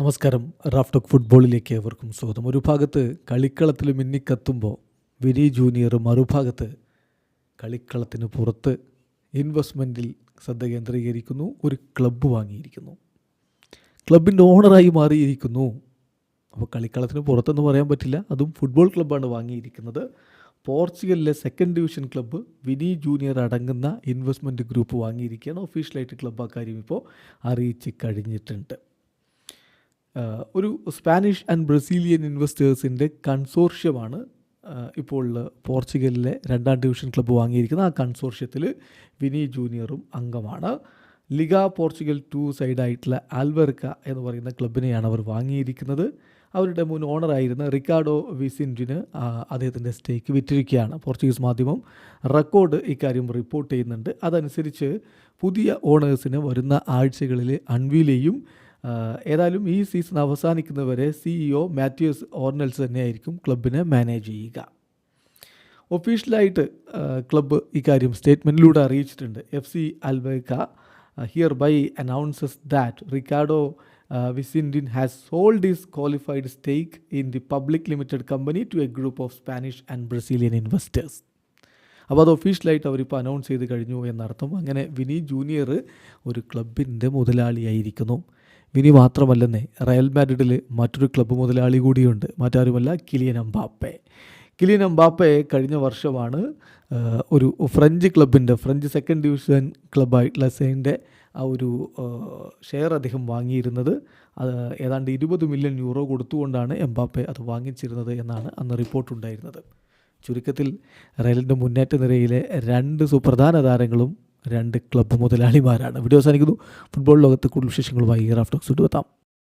നമസ്കാരം. റാഫ്റ്റോക്ക് ഫുട്ബോളിലേക്ക് ഏവർക്കും സ്വാഗതം. ഒരു ഭാഗത്ത് കളിക്കളത്തിൽ മിന്നിക്കത്തുമ്പോൾ വിനി ജൂനിയർ മറുഭാഗത്ത് കളിക്കളത്തിന് പുറത്ത് ഇൻവെസ്റ്റ്മെന്റിൽ ശ്രദ്ധ കേന്ദ്രീകരിക്കുന്നു. ഒരു ക്ലബ്ബ് വാങ്ങിയിരിക്കുന്നു. ക്ലബിന്റെ ഓണറായി മാറിയിരിക്കുന്നു. അപ്പോൾ കളിക്കളത്തിന് പുറത്തെന്ന് പറയാൻ പറ്റില്ല. അതും ഫുട്ബോൾ ക്ലബ്ബാണ് വാങ്ങിയിരിക്കുന്നത്. പോർച്ചുഗലിലെ second division club Vini Junior അടങ്ങുന്ന ഇൻവെസ്റ്റ്മെന്റ് ഗ്രൂപ്പ് വാങ്ങിയിരിക്കുകയാണ്. ഒഫീഷ്യലായിട്ട് ക്ലബ്ബ് അക്കാര്യം ഇപ്പോൾ അറിയിച്ച് കഴിഞ്ഞിട്ടുണ്ട്. ഒരു സ്പാനിഷ് ആൻഡ് ബ്രസീലിയൻ ഇൻവെസ്റ്റേഴ്സിന്റെ കൺസോർഷ്യമാണ് ഇപ്പോൾ പോർച്ചുഗലിലെ രണ്ടാം ഡിവിഷൻ ക്ലബ്ബ് വാങ്ങിയിരിക്കുന്ന ആ കൺസോർഷ്യത്തിൽ വിനി ജൂനിയറും അംഗമാണ്. ലിഗ പോർച്ചുഗൽ ടു സൈഡായിട്ടുള്ള ആൽബർക്ക എന്ന് പറയുന്ന ക്ലബിനെയാണ് അവർ വാങ്ങിയിരിക്കുന്നത്. അവരുടെ മുൻ ഓണറായിരുന്ന റിക്കാർഡോ വിസിന്റിന് അദ്ദേഹത്തിന്റെ സ്റ്റേക്ക് വിറ്റിരിക്കുകയാണ്. പോർച്ചുഗീസ് മാധ്യമം റെക്കോർഡ് ഇക്കാര്യം റിപ്പോർട്ട് ചെയ്യുന്നുണ്ട്. അതനുസരിച്ച് പുതിയ ഓണേഴ്സിന് വരുന്ന ആഴ്ചകളിൽ അൺവീലെയും ആഹ് ഏതായാലും ഈ സീസൺ അവസാനിക്കുന്നവരെ സിഇഒ മാത്യൂസ് ഓർണൽസ് തന്നെയായിരിക്കും ക്ലബിനെ മാനേജ് ചെയ്യുക. ഒഫീഷ്യലായിട്ട് ക്ലബ്ബ് ഇക്കാര്യം സ്റ്റേറ്റ്മെന്റിലൂടെ അറിയിച്ചിട്ടുണ്ട്. F C Alverca hereby announces that Ricardo Vicintin has sold is qualified stake in the public limited company to a group of Spanish and Brazilian investors. അപ്പോൾ അത് ഒഫീഷ്യലായിട്ട് അവരിപ്പോൾ അനൗൺസ് ചെയ്ത് കഴിഞ്ഞു എന്നർത്ഥം. അങ്ങനെ വിനി ജൂനിയർ ഒരു ക്ലബിന്റെ മുതലാളിയായിരിക്കുന്നു. വിനി മാത്രമല്ലെന്നേ റയൽ മാഡ്രിഡിൽ മറ്റൊരു ക്ലബ്ബ് മുതലാളി കൂടിയുണ്ട്. മറ്റാരുമല്ല കിലിയൻ അമ്പാപ്പെ കിലിയൻ അമ്പാപ്പെ കഴിഞ്ഞ വർഷമാണ് ഒരു ഫ്രഞ്ച് ക്ലബിന്റെ ഫ്രഞ്ച് സെക്കൻഡ് ഡിവിഷൻ ക്ലബ്ബായിട്ടുള്ള സെയിന്റെ ആ ഒരു ഷെയർ അദ്ദേഹം വാങ്ങിയിരുന്നത്. അത് ഏതാണ്ട് ഇരുപത് മില്യൺ യൂറോ കൊടുത്തുകൊണ്ടാണ് എംബാപ്പെ അത് വാങ്ങിച്ചിരുന്നത് എന്നാണ് അന്ന് റിപ്പോർട്ടുണ്ടായിരുന്നത് ചുരുക്കത്തിൽ റയലിന്റെ മുന്നേറ്റ നിരയിലെ രണ്ട് സുപ്രധാന താരങ്ങളും രണ്ട് ക്ലബ്ബ് മുതലാളിമാരാണ്. വീഡിയോ അവസാനിക്കുന്നു. ഫുട്ബോൾ ലോകത്ത് കൂടുതൽ വിശേഷങ്ങളുമായി റാഫ്റ്റോക്സ് എത്താം